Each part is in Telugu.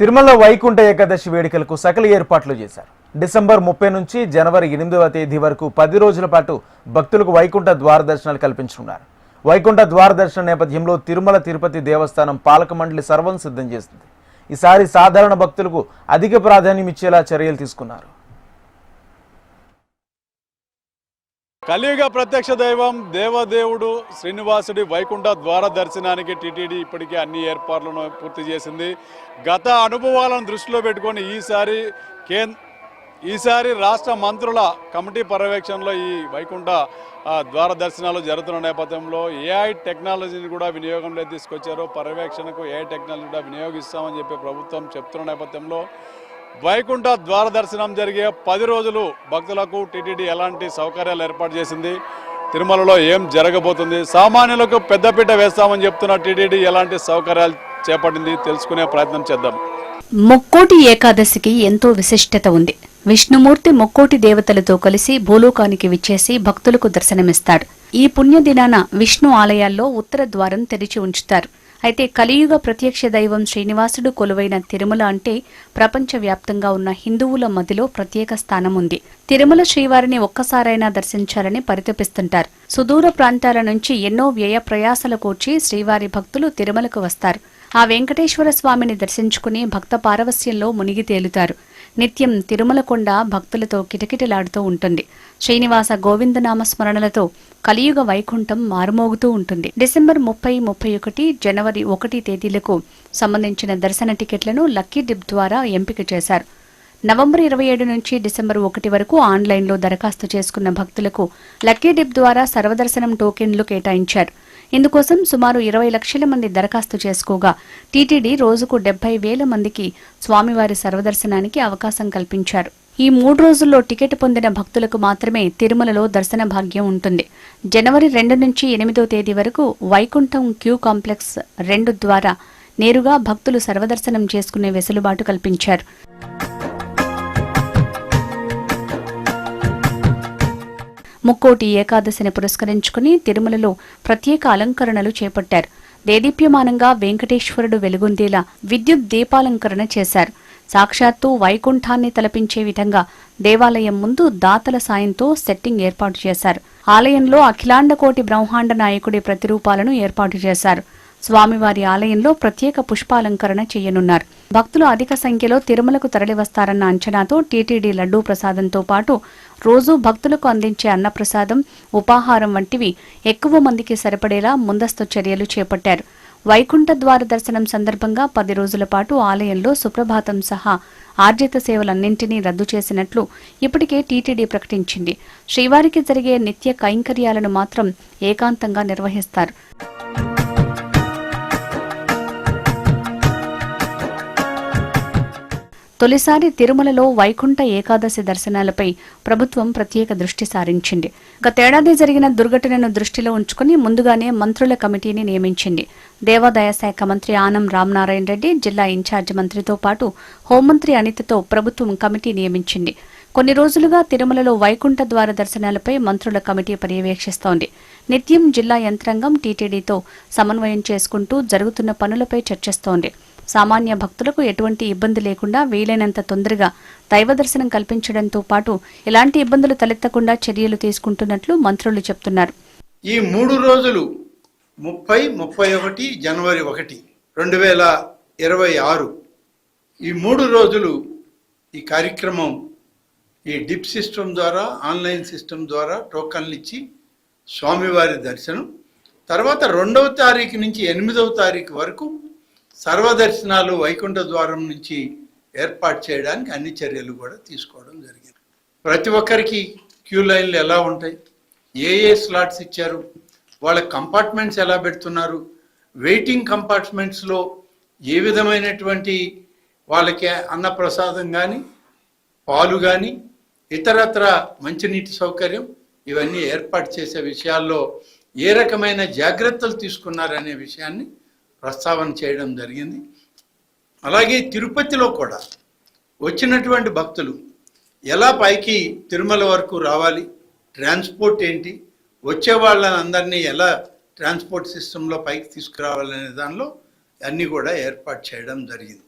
తిరుమల వైకుంఠ ఏకాదశి వేడుకలకు సకల ఏర్పాట్లు చేశారు. డిసెంబర్ ముప్పై నుంచి జనవరి ఎనిమిదవ తేదీ వరకు పది రోజుల పాటు భక్తులకు వైకుంఠ ద్వార దర్శనాలు కల్పించనున్నారు. వైకుంఠ ద్వార దర్శన నేపథ్యంలో తిరుమల తిరుపతి దేవస్థానం పాలక మండలి సర్వం సిద్ధం చేసింది ఈసారి సాధారణ భక్తులకు అధిక ప్రాధాన్యం ఇచ్చేలా చర్యలు తీసుకున్నారు. కలియుగ ప్రత్యక్ష దైవం దేవదేవుడు శ్రీనివాసుడి వైకుంఠ ద్వార దర్శనానికి టీటీడీ ఇప్పటికే అన్ని ఏర్పాట్లను పూర్తి చేసింది. గత అనుభవాలను దృష్టిలో పెట్టుకొని ఈసారి కేంద్ర ఈసారి రాష్ట్ర మంత్రుల కమిటీ పర్యవేక్షణలో ఈ వైకుంఠ ద్వార దర్శనాలు జరుగుతున్న నేపథ్యంలో ఏఐ టెక్నాలజీని కూడా వినియోగంలో తీసుకొచ్చారు. పర్యవేక్షణకు ఏఐ టెక్నాలజీ కూడా వినియోగిస్తామని చెప్పి ప్రభుత్వం చెప్తున్న నేపథ్యంలో వైకుంఠ ద్వార దర్శనం జరిగే పది రోజులు భక్తులకు టీటీడీ ఎలాంటి సౌకర్యాలు ఏర్పాటు చేసింది? తిరుమలలో ఏం జరగబోతుంది? సామాన్యులకు పెద్దపీట వేస్తామని చెప్తున్న టీటీడీ ఎలాంటి సౌకర్యాలు చేపట్టింది? తెలుసుకునే ప్రయత్నం చేద్దాం. ముక్కోటి ఏకాదశికి ఎంతో విశిష్టత ఉంది. విష్ణుమూర్తి ముక్కోటి దేవతలతో కలిసి భూలోకానికి విచ్చేసి భక్తులకు దర్శనమిస్తాడు. ఈ పుణ్యదినాన విష్ణు ఆలయాల్లో ఉత్తర ద్వారం తెరిచి ఉంచుతారు. అయితే కలియుగ ప్రత్యక్ష దైవం శ్రీనివాసుడు కొలువైన తిరుమల అంటే ప్రపంచవ్యాప్తంగా ఉన్న హిందువుల మదిలో ప్రత్యేక స్థానం ఉంది తిరుమల శ్రీవారిని ఒక్కసారైనా దర్శించాలని పరితపిస్తుంటారు. సుదూర ప్రాంతాల నుంచి ఎన్నో వ్యయ ప్రయాసలు కూర్చి శ్రీవారి భక్తులు తిరుమలకు వస్తారు. ఆ వెంకటేశ్వర స్వామిని దర్శించుకుని భక్త పారవస్యంలో మునిగి తేలుతారు. నిత్యం తిరుమల కొండ భక్తులతో కిటకిటలాడుతూ ఉంటుంది. శ్రీనివాస గోవిందనామ స్మరణలతో కలియుగ వైకుంఠం మారుమోగుతూ ఉంటుంది. డిసెంబర్ ముప్పై ముప్పై ఒకటి జనవరి ఒకటి తేదీలకు సంబంధించిన దర్శన టికెట్లను లక్కీ డిప్ ద్వారా ఎంపిక చేశారు. నవంబర్ ఇరవై ఏడు నుంచి డిసెంబర్ ఒకటి వరకు ఆన్లైన్లో దరఖాస్తు చేసుకున్న భక్తులకు లక్కీ డిప్ ద్వారా సర్వదర్శనం టోకెన్లు కేటాయించారు. ఇందుకోసం సుమారు ఇరవై లక్షల మంది దరఖాస్తు చేసుకోగా టీటీడీ రోజుకు డెబ్బై వేల మందికి స్వామివారి సర్వదర్శనానికి అవకాశం కల్పించారు. ఈ మూడు రోజుల్లో టికెట్ పొందిన భక్తులకు మాత్రమే తిరుమలలో దర్శన భాగ్యం ఉంటుంది. జనవరి రెండు నుంచి ఎనిమిదో తేదీ వరకు వైకుంఠం క్యూ కాంప్లెక్స్ రెండు ద్వారా నేరుగా భక్తులు సర్వదర్శనం చేసుకునే వెసులుబాటు కల్పించారు. ముక్కోటి ఏకాదశిని పురస్కరించుకుని తిరుమలలో ప్రత్యేక అలంకరణలు చేపట్టారు. దేదీప్యమానంగా వెంకటేశ్వరుడు వెలుగొందేలా విద్యుత్ దీపాలంకరణ చేశారు. సాక్షాత్తు వైకుంఠాన్ని తలపించే విధంగా దేవాలయం ముందు దాతల సాయంతో సెట్టింగ్ ఏర్పాటు చేశారు. ఆలయంలో అఖిలాండకోటి బ్రహ్మాండ నాయకుడి ప్రతిరూపాలను ఏర్పాటు చేశారు. స్వామివారి ఆలయంలో ప్రత్యేక పుష్పాలంకరణ చేయనున్నారు. భక్తులు అధిక సంఖ్యలో తిరుమలకు తరలివస్తారన్న అంచనాతో టీటీడీ లడ్డూ ప్రసాదంతో పాటు రోజూ భక్తులకు అందించే అన్నప్రసాదం ఉపాహారం వంటివి ఎక్కువ మందికి సరిపడేలా ముందస్తు చర్యలు చేపట్టారు. వైకుంఠ ద్వార దర్శనం సందర్భంగా పది రోజుల పాటు ఆలయంలో సుప్రభాతం సహా ఆర్జిత సేవలన్నింటినీ రద్దు చేసినట్లు ఇప్పటికే టీటీడీ ప్రకటించింది. శ్రీవారికి జరిగే నిత్య కైంకర్యాలను మాత్రం ఏకాంతంగా నిర్వహిస్తారు. తొలిసారి తిరుమలలో వైకుంఠ ఏకాదశి దర్శనాలపై ప్రభుత్వం ప్రత్యేక దృష్టి సారించింది. గతేడాది జరిగిన దుర్ఘటనను దృష్టిలో ఉంచుకుని ముందుగానే మంత్రుల కమిటీని నియమించింది. దేవాదాయ శాఖ మంత్రి ఆనం రామనారాయణ రెడ్డి జిల్లా ఇన్ఛార్జ్ మంత్రితో పాటు హోంమంత్రి అనితతో ప్రభుత్వం కమిటీ నియమించింది. కొన్ని రోజులుగా తిరుమలలో వైకుంఠ ద్వార దర్శనాలపై మంత్రుల కమిటీ పర్యవేక్షిస్తోంది. నిత్యం జిల్లా యంత్రాంగం టీటీడీతో సమన్వయం చేసుకుంటూ జరుగుతున్న పనులపై చర్చిస్తోంది. సామాన్య భక్తులకు ఎటువంటి ఇబ్బంది లేకుండా వీలైనంత తొందరగా దైవ దర్శనం కల్పించడంతో పాటు ఎలాంటి ఇబ్బందులు తలెత్తకుండా చర్యలు తీసుకుంటున్నట్లు మంత్రులు చెప్తున్నారు. ఈ మూడు రోజులు ముప్పై ముప్పై ఒకటి జనవరి ఒకటి రెండు వేల ఇరవై ఆరు ఈ మూడు రోజులు ఈ కార్యక్రమం ఈ డిప్ సిస్టమ్ ద్వారా ఆన్లైన్ సిస్టమ్ ద్వారా టోకన్లు ఇచ్చి స్వామివారి దర్శనం. తర్వాత రెండవ తారీఖు నుంచి ఎనిమిదవ తారీఖు వరకు సర్వదర్శనాలు వైకుంఠ ద్వారం నుంచి ఏర్పాటు చేయడానికి అన్ని చర్యలు కూడా తీసుకోవడం జరిగింది. ప్రతి ఒక్కరికి క్యూ లైన్లు ఎలా ఉంటాయి? ఏ ఏ స్లాట్స్ ఇచ్చారు? వాళ్ళ కంపార్ట్మెంట్స్ ఎలా పెడుతున్నారు? వెయిటింగ్ కంపార్ట్మెంట్స్లో ఏ విధమైనటువంటి వాళ్ళకి అన్నప్రసాదం కానీ పాలు కానీ ఇతరత్ర మంచినీటి సౌకర్యం ఇవన్నీ ఏర్పాటు చేసే విషయాల్లో ఏ రకమైన జాగ్రత్తలు తీసుకున్నారనే విషయాన్ని ప్రస్తావన చేయడం జరిగింది. అలాగే తిరుపతిలో కూడా వచ్చినటువంటి భక్తులు ఎలా పైకి తిరుమల వరకు రావాలి ట్రాన్స్పోర్ట్ ఏంటి వచ్చే వాళ్ళని అందరినీ ఎలా ట్రాన్స్పోర్ట్ సిస్టంలో పైకి తీసుకురావాలనే దానిలో అన్నీ కూడా ఏర్పాటు చేయడం జరిగింది.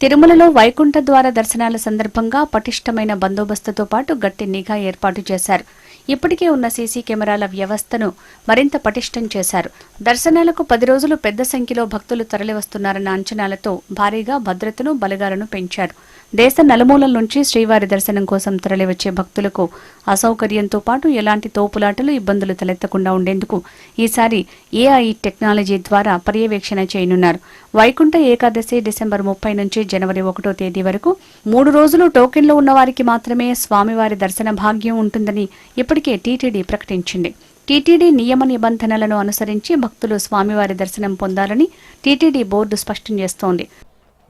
తిరుమలలో వైకుంఠ ద్వార దర్శనాల సందర్భంగా పటిష్టమైన బందోబస్తుతో పాటు గట్టి నిఘా ఏర్పాటు చేశారు. ఇప్పటికే ఉన్న సీసీ కెమెరాల వ్యవస్థను మరింత పటిష్టం చేశారు. దర్శనాలకు పది రోజులు పెద్ద సంఖ్యలో భక్తులు తరలివస్తున్నారన్న అంచనాలతో భారీగా భద్రతను బలగాలను పెంచారు. దేశ నలుమూలల నుంచి శ్రీవారి దర్శనం కోసం తరలివచ్చే భక్తులకు అసౌకర్యంతో పాటు ఎలాంటి తోపులాటలు ఇబ్బందులు తలెత్తకుండా ఉండేందుకు ఈసారి ఏఐ టెక్నాలజీ ద్వారా పర్యవేక్షణ చేయనున్నారు. వైకుంఠ ఏకాదశి డిసెంబర్ ముప్పై నుంచి జనవరి ఒకటో తేదీ వరకు మూడు రోజులు టోకెన్లో ఉన్నవారికి మాత్రమే స్వామివారి దర్శన భాగ్యం ఉంటుందని ఇప్పటికే టీటీడీ ప్రకటించింది. టీటీడీ నియమ నిబంధనలను అనుసరించి భక్తులు స్వామివారి దర్శనం పొందాలని టీటీడీ బోర్డు స్పష్టం చేస్తోంది.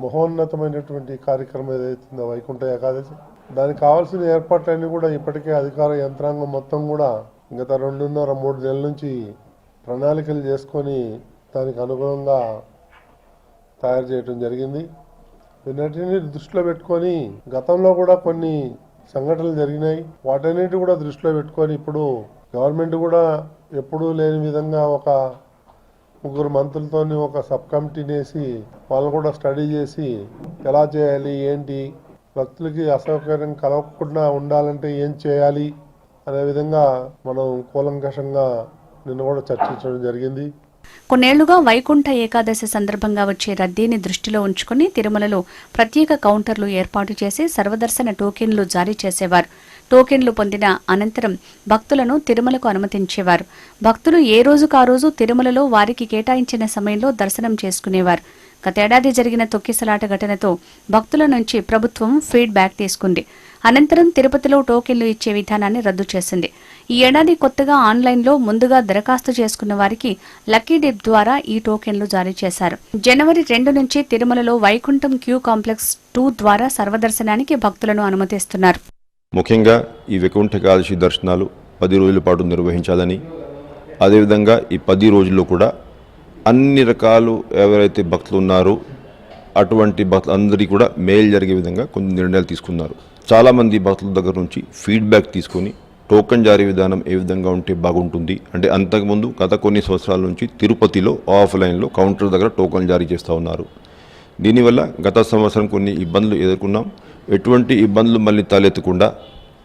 మహోన్నతమైనటువంటి కార్యక్రమం ఏదైతుందో వైకుంఠ ఏకాదశి. దానికి కావాల్సిన ఏర్పాట్లన్నీ కూడా ఇప్పటికే అధికార యంత్రాంగం మొత్తం కూడా గత రెండున్నర మూడు నెలల నుంచి ప్రణాళికలు చేసుకొని దానికి అనుగుణంగా తయారు చేయడం జరిగింది. వీటన్నిటిని దృష్టిలో పెట్టుకొని గతంలో కూడా కొన్ని సంఘటనలు జరిగినాయి. వాటన్నిటి కూడా దృష్టిలో పెట్టుకొని ఇప్పుడు గవర్నమెంట్ కూడా ఎప్పుడూ లేని విధంగా ఒక ముగ్గురు మంత్రులతోని ఒక సబ్ కమిటీని వేసి వాళ్ళు కూడా స్టడీ చేసి ఎలా చేయాలి ఏంటి? భక్తులకి అసౌకర్యం కలగకుండా ఉండాలంటే ఏం చేయాలి అనే విధంగా మనం కూలంకషంగా నిన్న కూడా చర్చించడం జరిగింది. కొన్నేళ్ళుగా వైకుంఠ ఏకాదశి సందర్భంగా వచ్చే రద్దీని దృష్టిలో ఉంచుకుని తిరుమలలో ప్రత్యేక కౌంటర్లు ఏర్పాటు చేసి సర్వదర్శన టోకెన్లు జారీ చేసేవారు. టోకెన్లు పొందిన అనంతరం భక్తులను తిరుమలకు అనుమతించేవారు. భక్తులు ఏ రోజుకు ఆ రోజు తిరుమలలో వారికి కేటాయించిన సమయంలో దర్శనం చేసుకునేవారు. గతేడాది జరిగిన తొక్కిసలాట ఘటనతో భక్తుల నుంచి ప్రభుత్వం ఫీడ్బ్యాక్ తీసుకుంది. అనంతరం తిరుపతిలో టోకెన్లు ఇచ్చే విధానాన్ని రద్దు చేసింది. ఈ ఏడాది కొత్తగా ఆన్లైన్లో ముందుగా దరఖాస్తు చేసుకున్న వారికి లక్కీ డిప్ ద్వారా ఈ టోకెన్లు జారీ చేశారు. జనవరి రెండు నుంచి తిరుమలలో వైకుంఠం క్యూ కాంప్లెక్స్ టూ ద్వారా సర్వదర్శనానికి భక్తులను అనుమతిస్తున్నారు. ముఖ్యంగా ఈ వైకుంఠ ఏకాదశి దర్శనాలు పది రోజుల పాటు నిర్వహించాలని అదేవిధంగా ఈ పది రోజుల్లో కూడా అన్ని రకాలు ఎవరైతే భక్తులు ఉన్నారో అటువంటి భక్తులు అందరికీ కూడా మేలు జరిగే విధంగా కొన్ని నిర్ణయాలు తీసుకున్నారు. చాలామంది భక్తుల దగ్గర నుంచి ఫీడ్బ్యాక్ తీసుకొని టోకెన్ జారీ విధానం ఏ విధంగా ఉంటే బాగుంటుంది అంటే అంతకుముందు గత కొన్ని సంవత్సరాల నుంచి తిరుపతిలో ఆఫ్లైన్లో కౌంటర్ దగ్గర టోకెన్ జారీ చేస్తూ ఉన్నారు. దీనివల్ల గత సంవత్సరం కొన్ని ఇబ్బందులు ఎదుర్కొన్నాం. ఎటువంటి ఇబ్బందులు మళ్ళీ తలెత్తకుండా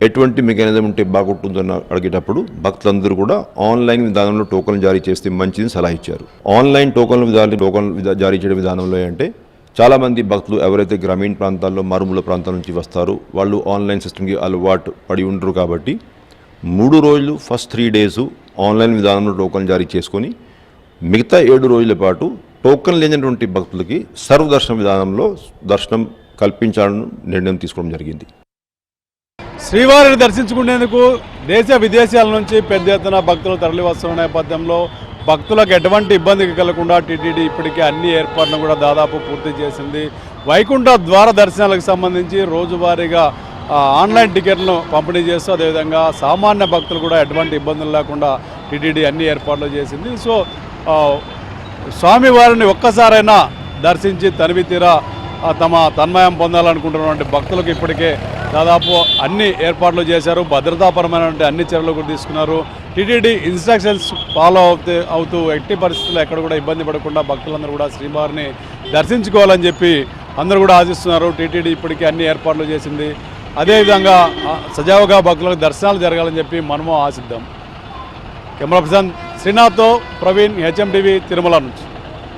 ఎటువంటి మెకానిజం ఉంటే బాగుంటుందని అడిగేటప్పుడు భక్తులందరూ కూడా ఆన్లైన్ విధానంలో టోకన్లు జారీ చేస్తే మంచిది సలహా ఇచ్చారు. ఆన్లైన్ టోకన్లు విధానం టోకన్ జారీ చేయడం విధానంలో అంటే చాలామంది భక్తులు ఎవరైతే గ్రామీణ ప్రాంతాల్లో మారుమూల ప్రాంతాల నుంచి వస్తారో వాళ్ళు ఆన్లైన్ సిస్టమ్కి అలవాటు పడి ఉండరు కాబట్టి మూడు రోజులు ఫస్ట్ త్రీ డేస్ ఆన్లైన్ విధానంలో టోకన్ జారీ చేసుకొని మిగతా ఏడు రోజుల పాటు టోకన్ లేనటువంటి భక్తులకి సర్వదర్శన విధానంలో దర్శనం కల్పించాలని నిర్ణయం తీసుకోవడం జరిగింది. శ్రీవారిని దర్శించుకునేందుకు దేశ విదేశాల నుంచి పెద్ద ఎత్తున భక్తులు తరలివస్తున్న నేపథ్యంలో భక్తులకు ఎటువంటి ఇబ్బంది కలగకుండా టీటీడీ ఇప్పటికే అన్ని ఏర్పాట్లను కూడా దాదాపు పూర్తి చేసింది. వైకుంఠ ద్వార దర్శనాలకు సంబంధించి రోజువారీగా ఆన్లైన్ టికెట్లను పంపిణీ చేస్తూ అదేవిధంగా సామాన్య భక్తులు కూడా ఎటువంటి ఇబ్బందులు లేకుండా టీటీడీ అన్ని ఏర్పాట్లు చేసింది. సో స్వామివారిని ఒక్కసారైనా దర్శించి తనివి తీరా తమ తన్మయం పొందాలనుకుంటున్నటువంటి భక్తులకు ఇప్పటికే దాదాపు అన్ని ఏర్పాట్లు చేశారు. భద్రతాపరమైనటువంటి అన్ని చర్యలు కూడా తీసుకున్నారు. టీటీడీ ఇన్స్ట్రక్షన్స్ ఫాలో అవుతూ అవుతూ ఎట్టి పరిస్థితుల్లో ఎక్కడ కూడా ఇబ్బంది పడకుండా భక్తులందరూ కూడా శ్రీవారిని దర్శించుకోవాలని చెప్పి అందరూ కూడా ఆశిస్తున్నారు. టీటీడీ ఇప్పటికే అన్ని ఏర్పాట్లు చేసింది. అదేవిధంగా సజావుగా భక్తులకు దర్శనాలు జరగాలని చెప్పి మనము ఆశిద్దాం. కెమెరా పర్సన్ శ్రీనాథ్తో ప్రవీణ్ హెచ్ఎంటీవీ తిరుమల నుంచి.